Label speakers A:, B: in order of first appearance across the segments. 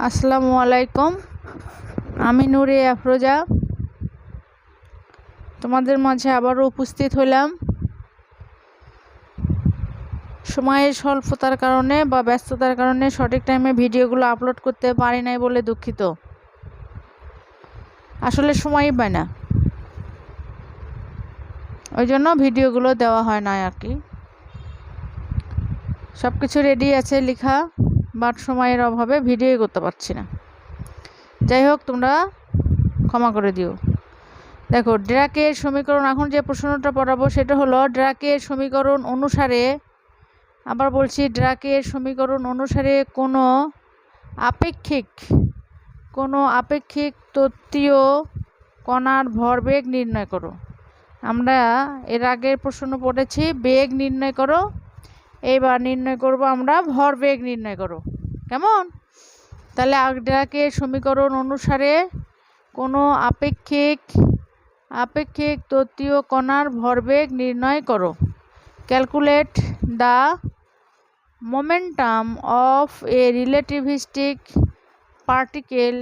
A: আসসালামু আলাইকুম। আমি নুরে আফরোজা। তোমাদের মাঝে আবারও উপস্থিত হলাম। সময়ের স্বল্পতার কারণে বা ব্যস্ততার কারণে সঠিক টাইমে ভিডিওগুলো আপলোড করতে পারি নাই বলে দুঃখিত। আসলে সময়ই পায় না। ওই জন্য ভিডিওগুলো দেওয়া হয় না আর কি। সব কিছু রেডি আছে, লেখা। বাট সময়ের অভাবে ভিডিও করতে পারছি না। যাই হোক, তোমরা ক্ষমা করে দিও। দেখো, ড্রাকের সমীকরণ, এখন যে প্রশ্নটা পড়াবো সেটা হলো, ড্রাকের সমীকরণ অনুসারে, আবার বলছি, ড্রাকের সমীকরণ অনুসারে কোনো আপেক্ষিক কোনো আপেক্ষিক তত্ত্বীয় কণার ভরবেগ নির্ণয় করো। আমরা এর আগের প্রশ্ন পড়েছি, বেগ নির্ণয় করো এইবার নির্ণয় করব আমরা, ভরবেগ নির্ণয় করো কেমন? তাহলে আগডাকের সমীকরণ অনুসারে কোনো আপেক্ষিক আপেক্ষিক তত্ত্বীয় কণার ভরবেগ নির্ণয় করো। Calculate the momentum of a relativistic particle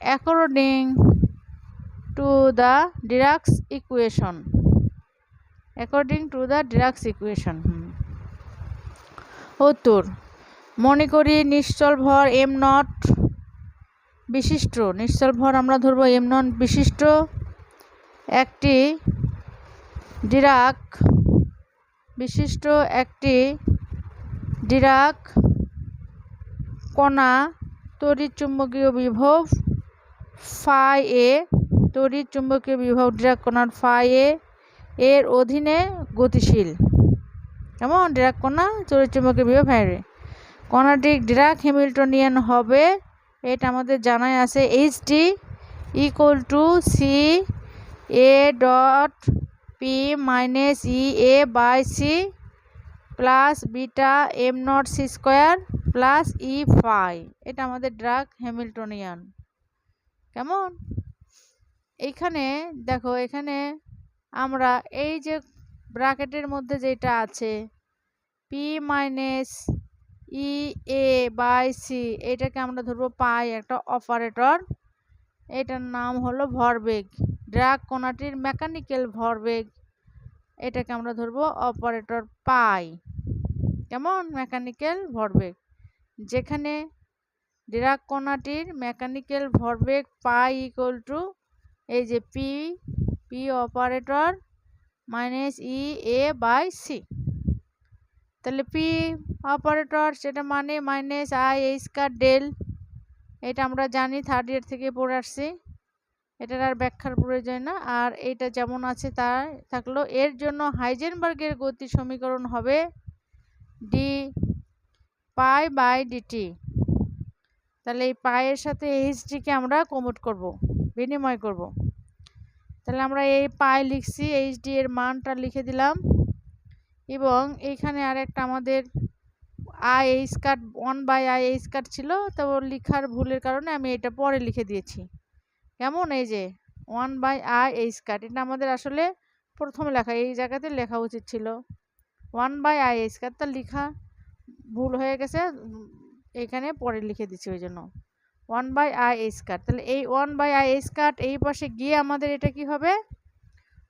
A: according to the Dirac's equation. According to the Dirac's equation উত্তর মনে করি নিশ্চল ভর এম নট বিশিষ্ট। নিশ্চল ভর আমরা ধরবো এম নট বিশিষ্ট। একটি ডিরাক বিশিষ্ট, একটি ডিরাক কণা তড়িৎ চুম্বকীয় বিভব ফাই এ, তড়িৎ চুম্বকীয় বিভব ডিরাক কণার ফাই এ, এর অধীনে গতিশীল। কেমন? ডিরাক কণা চুম্বকীয় বিভব ফাই এ কণাটি ডিরাক হ্যামিল্টনিয়ান হবে। এটা আমাদের জানাই আছে H D equal to C A dot P minus E A by C plus beta M naught C square plus E phi এটা আমাদের ড্রাগ হ্যামিল্টনিয়ান। কেমন? এইখানে দেখো, এখানে আমরা এই যে ব্র্যাকেটের মধ্যে যেটা আছে P minus E A by C এটাকে আমরা ধরবো পাই একটা অপারেটর এটার নাম হলো ভরবেগ ড্রাগ কোনাটির মেকানিক্যাল ভরবেগ এটাকে আমরা ধরবো অপারেটর পাই। কেমন? মেকানিক্যাল ভরবেগ যেখানে ড্রাগ কোনাটির মেকানিক্যাল ভরবেগ পাই ইকুয়াল টু এই যে P P operator minus E A by C তাহলে পি অপারেটর সেটা মানে মাইনাস আই এই স্কার ডেল এটা আমরা জানি থার্ড ইয়ার থেকে পড়ে আসছি। এটার আর ব্যাখ্যার প্রয়োজন না। আর এইটা যেমন আছে তা থাকল। এর জন্য হাইজেনবার্গের গতি সমীকরণ হবে ডি পাই বাই ডিটি তাহলে এই পায়ের সাথে এইচডিকে আমরা কমোট করব, বিনিময় করব। তাহলে আমরা এই পাই লিখছি এইচডি এর মানটা লিখে দিলাম। এবং এইখানে আর একটা আমাদের I H cut one by I H cut ছিল, তো লিখার ভুলের কারণে আমি এটা পরে লিখে দিয়েছি। কেমন? এই যে one by I H cut এটা আমাদের আসলে প্রথমে লেখা, এই জায়গাতে লেখা উচিত ছিল। One by I H cut তা লেখা ভুল হয়ে গেছে, এখানে পরে লিখে দিচ্ছি ওই জন্য। One by I H cut তাহলে এই one by I H cut এই পাশে গিয়ে আমাদের এটা কি হবে?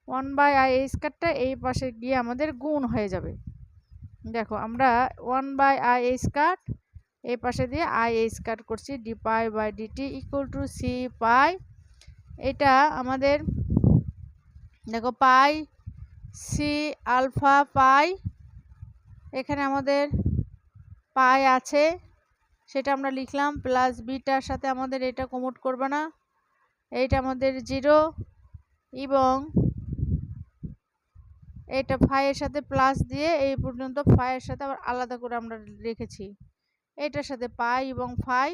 A: ওয়ান বাই আই এই স্কারটা এই পাশে গিয়ে আমাদের গুণ হয়ে যাবে। দেখো, আমরা ওয়ান বাই আই এই স্কার এই পাশে দিয়ে আই এই স্কার করছি D psi by DT equal to C psi এটা আমাদের, দেখো পাই সি আলফা পাই এখানে আমাদের পাই আছে। সেটা আমরা লিখলাম প্লাস বিটার সাথে আমাদের এটা কমোট করবে না। এইটা আমাদের জিরো এবং এটা ফাইয়ের সাথে প্লাস দিয়ে এই পর্যন্ত ফাইয়ের সাথে আবার আলাদা করে আমরা রেখেছি। এটার সাথে পাই এবং ফাই,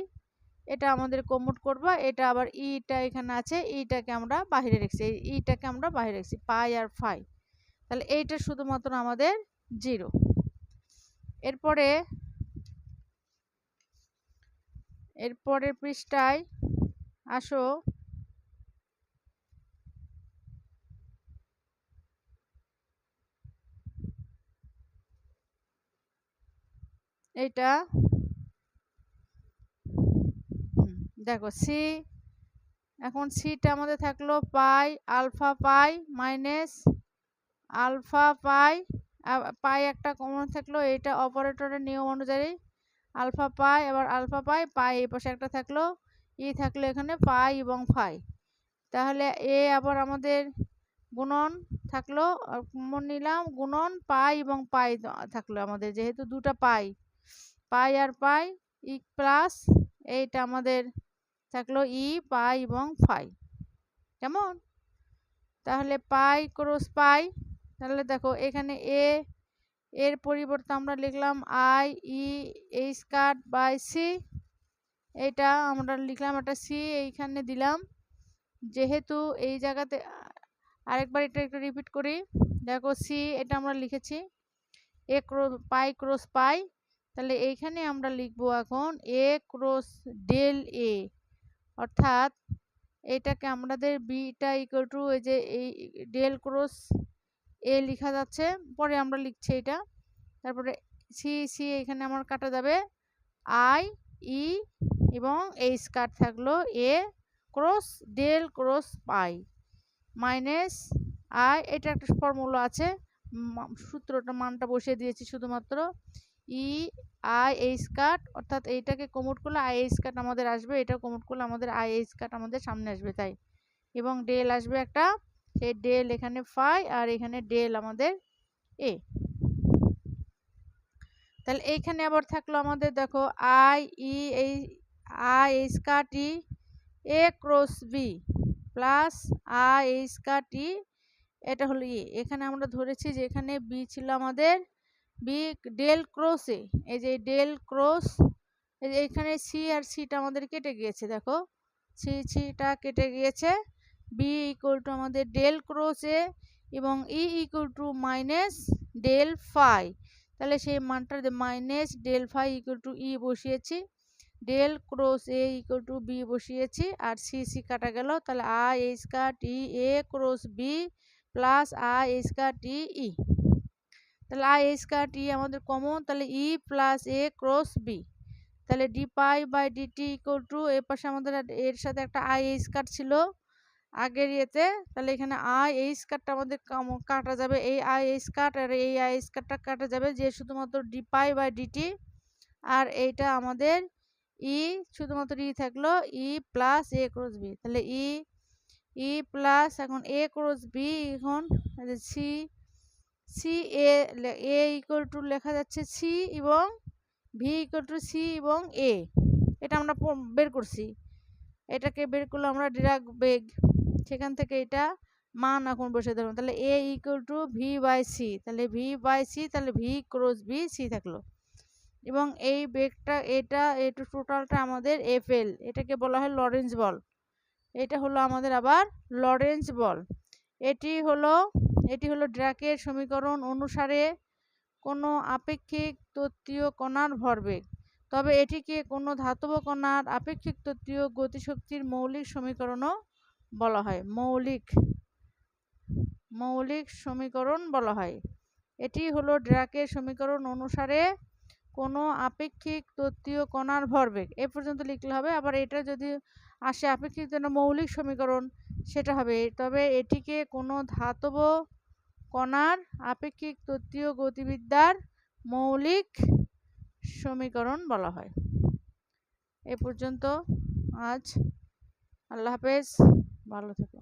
A: এটা আমাদের কমোট করবা, এটা আবার ইটা এখানে আছে, ইটাকে আমরা বাহিরে রেখেছি ইটাকে আমরা বাহিরে রেখেছি, পাই আর ফাই। তাহলে এইটা শুধুমাত্র আমাদের জিরো এরপরে, এরপরের পৃষ্ঠায় আসো। এটা দেখো সি এখন সিটা আমাদের থাকল psi, alpha psi minus alpha psi psi একটা কমন থাকল এটা অপারেটরের নিয়ম অনুযায়ী আলফা পাই, এবার আলফা পাই পাই এই পাশে একটা থাকল ই থাকল এখানে পাই এবং ফাই। তাহলে এ আবার আমাদের গুণন থাকল নিলাম, গুণন পাই এবং পাই থাকল আমাদের, যেহেতু দুটা পাই। পাই আর পাই, ই প্লাস এইটা আমাদের থাকল ই, পাই এবং ফাই। কেমন? তাহলে পাই ক্রস পাই, তাহলে দেখো এখানে এ, এর পরিবর্তে আমরা লিখলাম I, E H cut by C. এটা আমরা লিখলাম একটা সি, এইখানে দিলাম। যেহেতু এই জায়গাতে আরেকবার এটা একটু রিপিট করি। দেখো সি, এটা আমরা লিখেছি। এ ক্রোস পাই ক্রস পাই তাহলে এইখানে আমরা লিখব এখন এ ক্রস ডেল এ অর্থাৎ এটাকে আমাদের বিটা ইকুয়াল টু এই যে এই ডেল ক্রস এ লেখা যাচ্ছে, পরে আমরা লিখছি এটা, তারপরে সি সি এখানে আমার কাটা যাবে আই ই এবং এইচ কাট থাকল A cross del cross psi minus I এটা একটা ফর্মুলা আছে সূত্রটা মানটা বসিয়ে দিয়েছি শুধুমাত্র ই, আই, এইচ কাট অর্থাৎ এইটাকে কমোট করলে আই, এইচ কাট আমাদের আসবে এটা কমোট করলে আমাদের আই, এইচ কাট আমাদের সামনে আসবে, তাই? এবং ডেল আসবে একটা, সেই ডেল এখানে ফাই আর এখানে ডেল আমাদের এ তাহলে এইখানে আবার থাকল আমাদের, দেখো, আই, ই, এই, I, H cut E A cross B plus I, H cut E, এটা হলো ই এখানে আমরা ধরেছি যে এখানে বি ছিল আমাদের বি ডেল ক্রসে, এই যে ডেল ক্রস, এই যে এখানে সি আর সিটা আমাদের কেটে গিয়েছে, দেখো। সি, সিটা কেটে গিয়েছে, বি ইকুয়াল টু আমাদের ডেল ক্রস এ এবং E equal to minus del phi. তাহলে সেই মানটা minus del phi equal to E বসিয়েছি, del cross A equal to B বসিয়েছি, আর সি সি কাটা গেল, তাহলে I cut E A cross B plus I cut E E তাহলে আই কাট ই আমাদের কমন তাহলে E plus A cross B তাহলে D psi by DT equal to এর পাশে আমাদের এর সাথে একটা আই কাট ছিল আগের ইয়েতে, তাহলে এখানে আই এইচ কাটটা আমাদের কাটা যাবে, এই আই এইচ কাট আর এই আই কাটটা কাটা যাবে যে শুধুমাত্র ডি পাই বাই ডিটি আর এইটা আমাদের ই শুধুমাত্র ই থাকল E plus A cross B তাহলে ই ই প্লাস এখন এ ক্রস বি এখন C C A A equal to লেখা যাচ্ছে সি এবং ভি ইকুয়াল টু সি এবং এ এটা আমরা বের করছি। এটাকে বের করলে আমরা ডিরাক বেগ সেখান থেকে এটা মান এখন বসে ধরুন তাহলে A equal to V by C তাহলে ভি বাই সি তাহলে ভি ক্রস ভি সি থাকল। এবং এই বেগটা এটা এটা টোটালটা আমাদের এফএল এটাকে বলা হয় লরেন্স বল এটা হলো আমাদের আবার লরেন্স বল এটি হলো এটি হলো ড্রাকের সমীকরণ অনুসারে কোনো আপেক্ষিক তত্ত্বীয় কণার ভরবেগ। তবে এটিকে কোনো ধাতব কণার আপেক্ষিক তত্ত্বীয় গতিশক্তির মৌলিক সমীকরণও বলা হয়, মৌলিক মৌলিক সমীকরণ বলা হয়। এটি হলো ড্রাকের সমীকরণ অনুসারে কোনো আপেক্ষিক তত্ত্বীয় কণার ভরবেগ। এ পর্যন্ত লিখলে হবে, আবার এটা যদি আসে আপেক্ষিক জন্য মৌলিক সমীকরণ, সেটা হবে। তবে এটিকে কোনো ধাতব কণার আপেক্ষিক তত্ত্বীয় গতিবিদ্যার মৌলিক সমীকরণ বলা হয়। এ পর্যন্ত আজ আল্লাহ হাফেজ, ভালো থেকো